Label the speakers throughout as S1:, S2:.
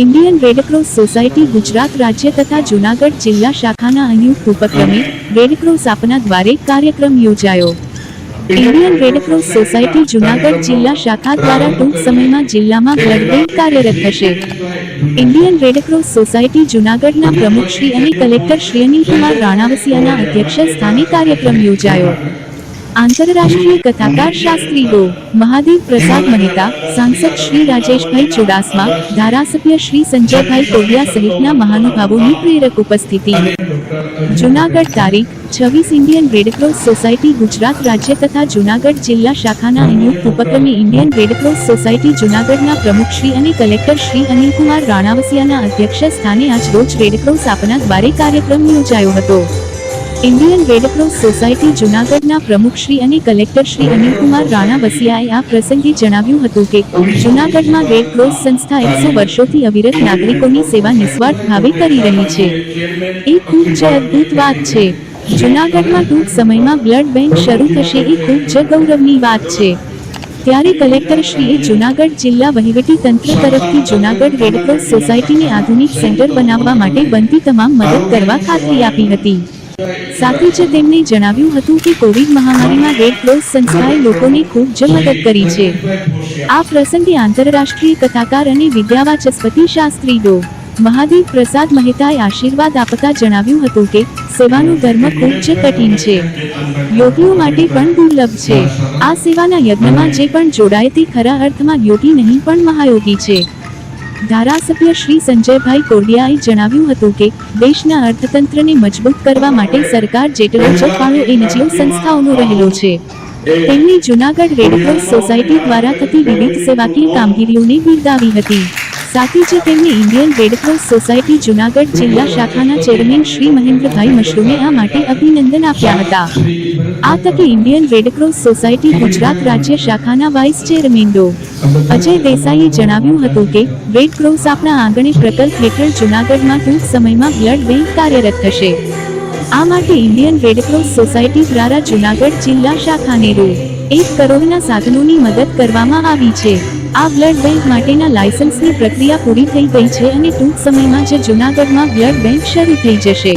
S1: Indian Red Cross society Gujarat રાજ્ય તથા જૂનાગઢ જિલ્લા શાખાના સંયુક્ત ઉપક્રમે રેડક્રોસ આપના દ્વારે કાર્યક્રમ યોજાયો. ઇન્ડિયન રેડક્રોસ સોસાયટી જૂનાગઢ જિલ્લા શાખા દ્વારા ટૂંક સમયમાં જિલ્લામાં બ્લડ બેંક કાર્યરત થશે. ઇન્ડિયન રેડક્રોસ સોસાયટી જૂનાગઢના પ્રમુખ શ્રી અને કલેક્ટર શ્રી અનિલકુમાર રાણાવસિયાના અધ્યક્ષ સ્થાને કાર્યક્રમ યોજાયો. આંતરરાષ્ટ્રીય કથાકાર શાસ્ત્રી ગો, મહાદેવ પ્રસાદ મહેતા, સાંસદ શ્રી રાજેશભાઈ ચુડાસમા, ધારાસભ્ય શ્રી સંજયભાઈ કોડિયા સહિતના મહાનુભાવોની પ્રેરક ઉપસ્થિતિ. જૂનાગઢ તારીખ, છવ્વીસ ઇન્ડિયન રેડક્રોસ સોસાયટી ગુજરાત રાજ્ય તથા જૂનાગઢ જિલ્લા શાખાના સંયુક્ત ઉપક્રમે ઇન્ડિયન રેડક્રોસ સોસાયટી જૂનાગઢના પ્રમુખ શ્રી અને કલેક્ટર શ્રી અનિલકુમાર રાણાવસિયાના અધ્યક્ષ સ્થાને આજ રોજ રેડક્રોસ આપના દ્વારે કાર્યક્રમ યોજાયો હતો. ઇન્ડિયન રેડક્રોસ સોસાયટી જૂનાગઢના પ્રમુખ શ્રી અને કલેક્ટર શ્રી અનિલકુમાર રાણા વસિયાએ આ પ્રસંગે જણાવ્યું હતું કે, જૂનાગઢમાં રેડક્રોસ સંસ્થા એકસો વર્ષોથી અવિરત નાગરિકોની સેવા નિસ્વાર્થ ભાવે કરી રહી છે. એ ખૂબ જ અદ્ભુત વાત છે. જૂનાગઢમાં ટૂંક સમયમાં બ્લડ બેંક શરૂ થશે એ ખૂબ જ ગૌરવની વાત છે. ત્યારે કલેક્ટરશ્રીએ જૂનાગઢ જિલ્લા વહીવટી તંત્ર તરફથી જૂનાગઢ રેડક્રોસ સોસાયટીને આધુનિક સેન્ટર બનાવવા માટે બનતી તમામ મદદ કરવા ખાતરી આપી હતી. સાથે જ તેમણે જણાવ્યું હતું કે કોવિડ મહામારીમાં રેડ ક્રોસ સંસ્થાએ લોકોને ખૂબ જ મદદ કરી છે. આ પ્રસંગે આંતરરાષ્ટ્રીય કથાકાર અને વિદ્યાવાચસ્પતિ શાસ્ત્રી ડો. મહાદેવ પ્રસાદ મહેતાએ આશીર્વાદ આપતા જણાવ્યું હતું કે સેવાનો ધર્મ ખૂબ જ કઠિન છે. યોગીઓ માટે પણ દુર્લભ છે. આ સેવાના યજ્ઞમાં જે પણ જોડાય તે ખરા અર્થમાં યોગી નહીં પણ મહાયોગી છે. ધારાસભ્ય શ્રી સંજયભાઈ કોડિયાએ જણાવ્યું હતું કે, દેશના અર્થતંત્રને મજબૂત કરવા માટે સરકાર જેટલો જ ફાળો એનજીઓ સંસ્થાઓનો રહેલો છે. તેમણે જૂનાગઢ રેડક્રોસ સોસાયટી દ્વારા થતી વિવિધ સેવાકીય કામગીરીઓને બિરદાવી હતી. સાથે જ તેમને ઇન્ડિયન રેડક્રોસ સોસાયટી જુનાગઢ જિલ્લા શાખાના ચેરમેન શ્રી મહેન્દ્રભાઈ મશરૂમે આ માટે અભિનંદન આપ્યા હતા. આ તકે ઇન્ડિયન રેડક્રોસ સોસાયટી ગુજરાત રાજ્ય શાખાના વાઇસ ચેરમેન ડો અજય દેસાઈએ જણાવ્યું હતું કે, રેડ ક્રોસ આપણા આંગણે પ્રકલ્પ હેઠળ જૂનાગઢમાં ટૂંક સમયમાં બ્લડ બેંક કાર્યરત થશે. આ માટે ઇન્ડિયન રેડક્રોસ સોસાયટી દ્વારા જૂનાગઢ જિલ્લા શાખાને રૂ એક કરોડના સાધનોની મદદ કરવામાં આવી છે. આ બ્લડ બેંક માટેના લાયસન્સની પ્રક્રિયા પૂરી થઈ ગઈ છે અને ટૂંક સમયમાં જ જૂનાગઢમાં બ્લડ બેંક શરૂ થઈ જશે.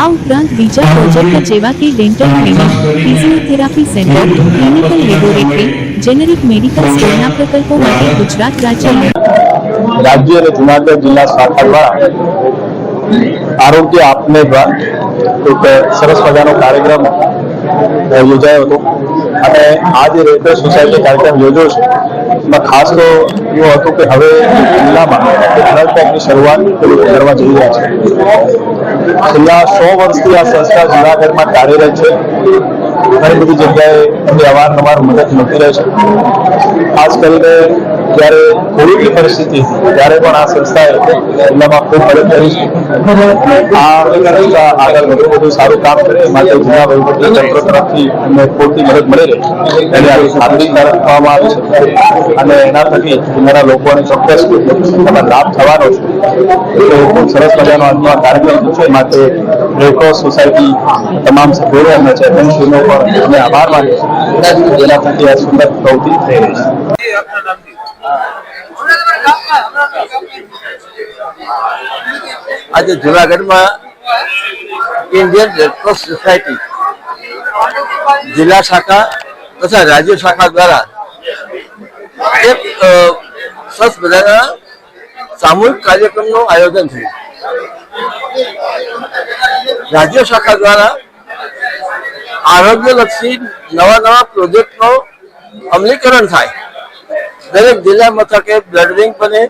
S1: આ ઉપરાંત બીજા પ્રોજેક્ટ જેવા કે dental clinic physiotherapy center, clinical laboratory, generic medical સ્ટોરના પ્રકલ્પો માટે ગુજરાત રાજ્ય
S2: રાજ્ય અને જૂનાગઢ જિલ્લા શાખા દ્વારા આરોગ્ય આપને એક સરસ મજાનો કાર્યક્રમ યોજાયો હતો. અને આ જે રેલવે સોસાયટી કાર્યક્રમ યોજ્યો છે, એમાં ખાસ તો એવું હતું કે હવે જિલ્લામાં બ્લડ બેંકની શરૂઆત કરવા જઈ રહ્યા છે. છેલ્લા સો વર્ષથી આ સંસ્થા જુનાગઢમાં કાર્યરત છે. ઘણી બધી જગ્યાએ એમની અવારનવાર મદદ મળતી રહે છે. ખાસ કરીને જ્યારે કોવિડની પરિસ્થિતિ હતી. ત્યારે પણ આ સંસ્થાએ જિલ્લામાં ખૂબ મદદ કરી છે. આ સંસ્થા આગળ વધુ વધુ સારું કામ કરે માટે જિલ્લા વહીવટી તંત્ર તરફથી અમને પૂરતી મદદ મળી રહે. એને આવી ખાતરી કરવામાં આવી છે. અને એના થકી જિલ્લાના લોકોને ચોક્કસ એમાં લાભ થવાનો છે. એટલે ખૂબ સરસ મજાનો આજનો કાર્યક્રમ છે. માટે રેડક્રોસ સોસાયટી તમામ સભ્યો અને ચેરમેનશ્રીનો પણ અમે આભાર માનીએ છીએ. જેના થકી આ સુંદર પ્રવૃત્તિ થઈ રહી છે.
S3: આજે જુનાગઢમાં ઇન્ડિયન રેડક્રોસ સોસાયટી જિલ્લા શાખા તથા રાજ્ય શાખા દ્વારા એક સરસ મજાના સામૂહિક કાર્યક્રમનું આયોજન થયું. રાજ્ય શાખા દ્વારા આરોગ્યલક્ષી નવા નવા પ્રોજેક્ટનો અમલીકરણ થાય. દરેક જિલ્લા મથકે બ્લડ બેંક બને,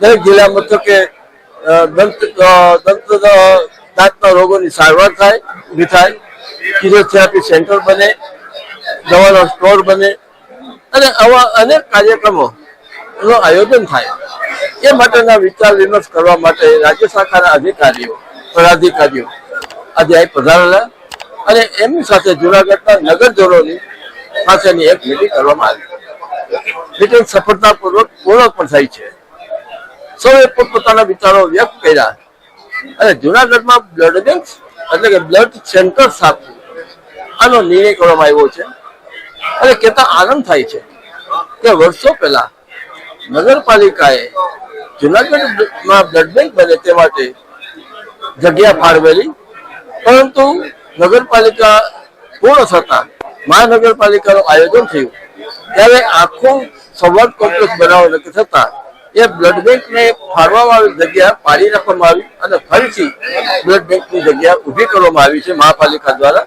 S3: દરેક જિલ્લા મથકે દંત દંત દાંતના રોગોની સારવાર થાય, ઊભી થાય ફિઝિયોથેરાપી સેન્ટર બને, દવાનો સ્ટોર બને, અને આવા અનેક કાર્યક્રમો નું આયોજન થાય. એ માટેના વિચાર વિમર્શ કરવા માટે રાજ્ય શાખાના અધિકારીઓ, પદાધિકારીઓ આજે અહીં પધારેલા અને એમની સાથે જુનાગઢના નગરજનોની સાથેની એક મિટિંગ કરવામાં આવી. મિટિંગ સફળતાપૂર્વક પૂર્ણ પણ થઈ છે. સૌએ પોતપોતાના વિચારો વ્યક્ત કર્યા. અને જુનાગઢમાં બ્લડ બેંક એટલે કે બ્લડ સેન્ટર સાથે આનો નિર્ણય કરવામાં આવ્યો છે. અને કહેતા આનંદ થાય છે કે વર્ષો પહેલા નગરપાલિકાએ જુનાગઢમાં બ્લડ બેંક બને તે માટે જગ્યા ફાળવેલી. પરંતુ નગરપાલિકા પૂર્ણ થતા મહાનગરપાલિકાનું આયોજન થયું. ત્યારે આખું સંવાદ કોમ્પ્લેક્સ બનાવવા નક્કી થતા એ બ્લડ બેંકને ફાળવામાં આવેલી જગ્યા પાડી રાખવામાં આવી અને ફરીથી બ્લડ બેંકની જગ્યા ઊભી કરવામાં આવી છે મહાપાલિકા દ્વારા.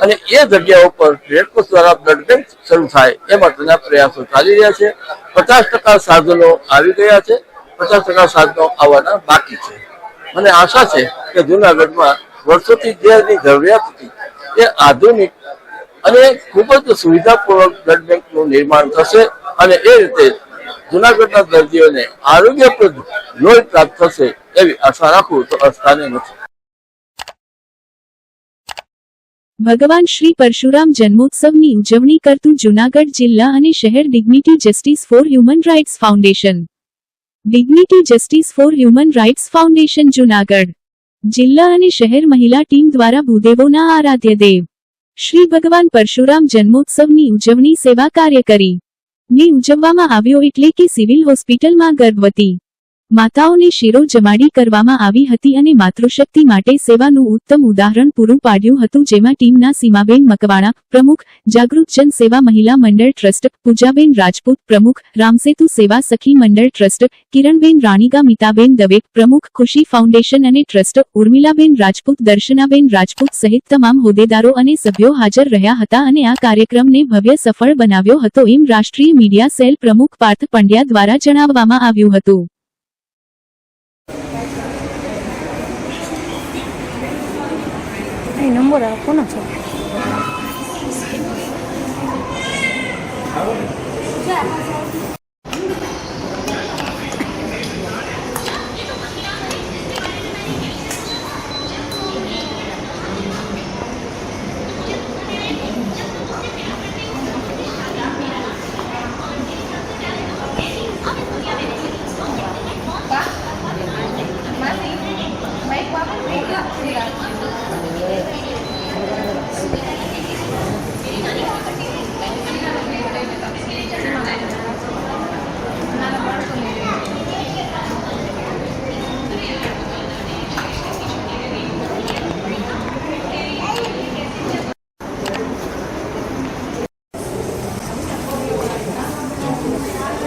S3: અને એ જગ્યા ઉપર રેડક્રોસ દ્વારા બ્લડ બેંક શરૂ થાય એ માટેના પ્રયાસો ચાલી રહ્યા છે. પચાસ ટકા સાધનો આવી ગયા છે. પચાસ ટકા સાધનો આવવાના બાકી છે. મને આશા છે કે જુનાગઢમાં વર્ષોથી જેની જરૂરિયાત હતી એ આધુનિક અને ખૂબ જ સુવિધાપૂર્વક બ્લડ બેંકનું નિર્માણ થશે અને એ રીતે જુનાગઢના દર્દીઓને આરોગ્યપ્રદ લોહી પ્રાપ્ત થશે એવી આશા રાખવું તો અસ્થાને નથી.
S1: ભગવાન શ્રી પરશુરામ જન્મોત્સવની ઉજવણી કરતું જૂનાગઢ જિલ્લા અને શહેર dignity justice for human rights foundation. Dignity justice for human rights foundation Junagadh. જિલ્લા અને શહેર મહિલા ટીમ દ્વારા ભૂદેવોના આરાધ્ય દેવ. શ્રી ભગવાન પરશુરામ જન્મોત્સવની ઉજવણી સેવા કાર્ય કરી ની ઉજવવામાં આવ્યો એટલે કે સિવિલ હોસ્પિટલમાં ગર્ભવતી. માતાઓને શિરો જમાડી કરવામાં આવી હતી અને માતૃશક્તિ માટે સેવાનું ઉત્તમ ઉદાહરણ પૂરું પાડ્યું હતું જેમાં ટીમના સીમાબેન મકવાણા, પ્રમુખ, જાગૃત જન સેવા મહિલા મંડળ ટ્રસ્ટ, પૂજાબેન રાજપૂત પ્રમુખ, રામસેતુ સેવા સખી મંડળ ટ્રસ્ટ, કિરણબેન રાણીગા, મિતાબેન દવે, પ્રમુખ ખુશી ફાઉન્ડેશન અને ટ્રસ્ટ, ઉર્મિલાબેન રાજપૂત, દર્શનાબેન રાજપૂત સહિત તમામ હોદ્દેદારો અને સભ્યો હાજર રહ્યા હતા અને આ કાર્યક્રમને ભવ્ય સફળ બનાવ્યો હતો, એમ રાષ્ટ્રીય મીડિયા સેલ પ્રમુખ પાર્થ પંડ્યા દ્વારા જણાવવામાં આવ્યું હતું.
S4: এই নম্বর কোন আছে હાલો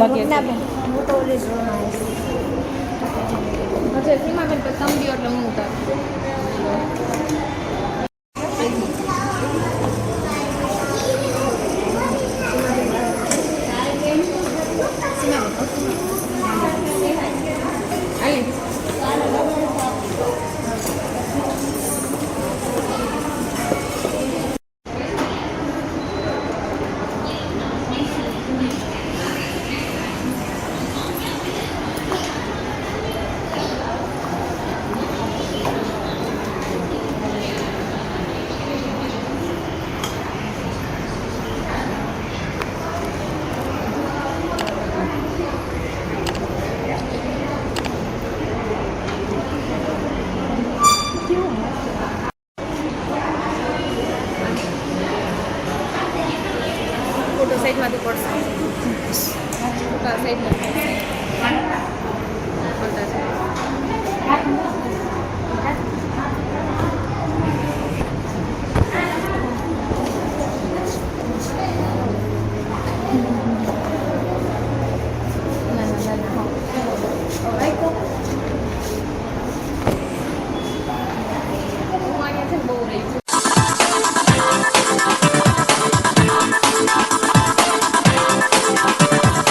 S4: હું તો ઓલી
S5: અચ્છા સીમાબેન તમે બી એટલે હું ઉતારું.